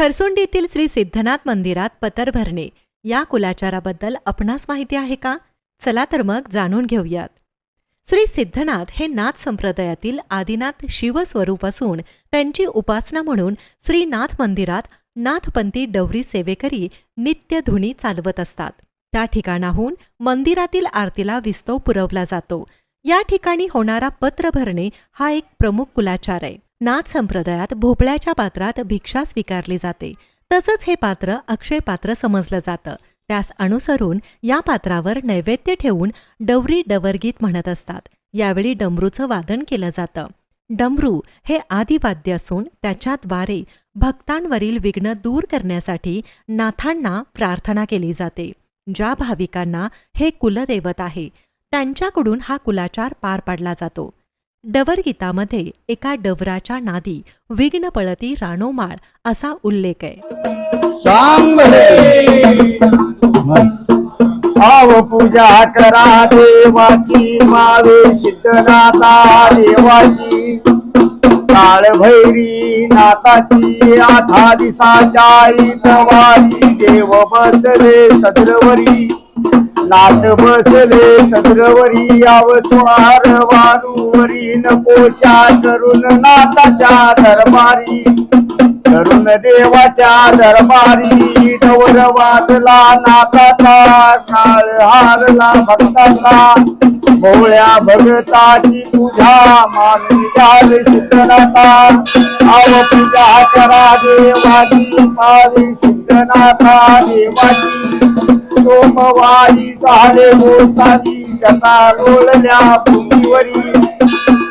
खरसुंडीतील श्री सिद्धनाथ मंदिरात पतर भरणे या कुलाचाराबद्दल आपणास माहिती आहे का? चला तर मग जाणून घेऊयात. श्री सिद्धनाथ हे नाथ संप्रदायातील आदिनाथ शिवस्वरूप असून त्यांची उपासना म्हणून श्रीनाथ मंदिरात नाथपंथी डवरी सेवेकरी नित्य धुनी चालवत असतात. त्या ठिकाणाहून मंदिरातील आरतीला विस्तव पुरवला जातो. या ठिकाणी होणारा पत्र भरणे हा एक प्रमुख कुलाचार आहे. नाथ संप्रदायात भोपळ्याच्या पात्रात भिक्षा स्वीकारली जाते. तसंच हे पात्र अक्षय पात्र समजलं जातं. त्यास अनुसरून या पात्रावर नैवेद्य ठेवून डवरी डवरगीत म्हणत असतात. यावेळी डमरूचं वादन केलं जातं. डमरू हे आदिवाद्य असून त्याच्याद्वारे भक्तांवरील विघ्न दूर करण्यासाठी नाथांना प्रार्थना केली जाते. ज्या भाविकांना हे कुलदैवत आहे त्यांच्याकडून हा कुलाचार पार पाडला जातो. डवरगीतामध्ये एका डवराच्या नादी विघ्न पळती राणोमाळ असा उल्लेख आहे. आव पूजा करा देवाची मावे सिद्धनाथा देवाची. काळ भैरी नाथाची आठा दिसाच्या इतवारी देव बसले सद्रवरी. नात बसले सद्रवरी आव स्वार वारूवरी. नकोशा करून नाथाच्या दरबारी. करून देवाच्या दरबारी. डवर वाजला नाताचा काळ हारला भक्ताचा. भोळ्या भगताची पूजा मानवी घाल सिद्धनाथा. आव पूजा करा देवाची मावी सिद्धनाथा देवाची. सोमवारी झाले मोसाली कथा रोळल्या भूमीवरी.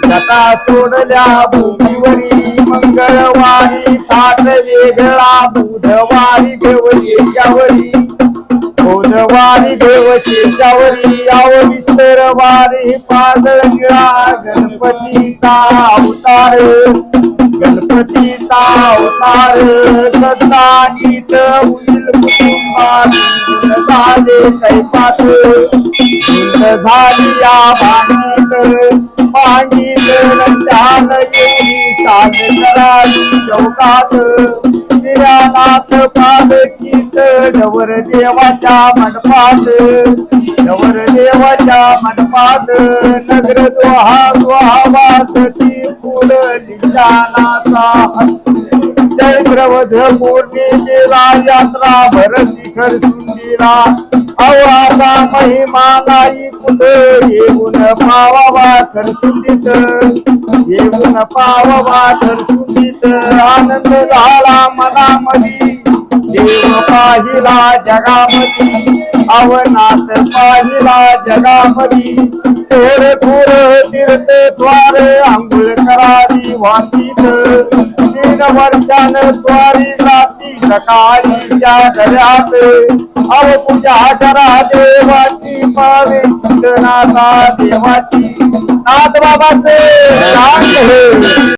कथा सोडल्या भूमीवरी मंगळवारी थाट वेगळा बुधवारी देव शेषावरी बुधवारी देव शेषावरी आव विस्तरवारी पादळ गणपतीचा अवतार. गणपतीचा अवतार सत्ता गीत होईल. झाले कैपात झाली या भांगीत. भांगीत रंजान येऊन चाल करावी चौकात निरानाथ पालकीत डवर देवाच्या मंडपात. डवर देवाच्या मंडपात नगर दोहा दोहा वाजती फुल निशानाचा चैत्रवध पौर्णिमेला यात्रा भरती खरसुंदीला अवासा महिमा नाही कुठे येऊन पावावा खरसुंदीत येऊन पावावा खरसुंदीत आनंद झाला मनामधी देव पाहिला जगामधी अवनाथ पाहिला जगामधी थोर थोर तीर्थ द्वार आंघोळ करावी वाटीत वर्षान स्वारी जाती सकाळीच्या घरात अव पूजा करा देवाची पावे सिद्धनाथा देवाची. नाथ बाबाचे हे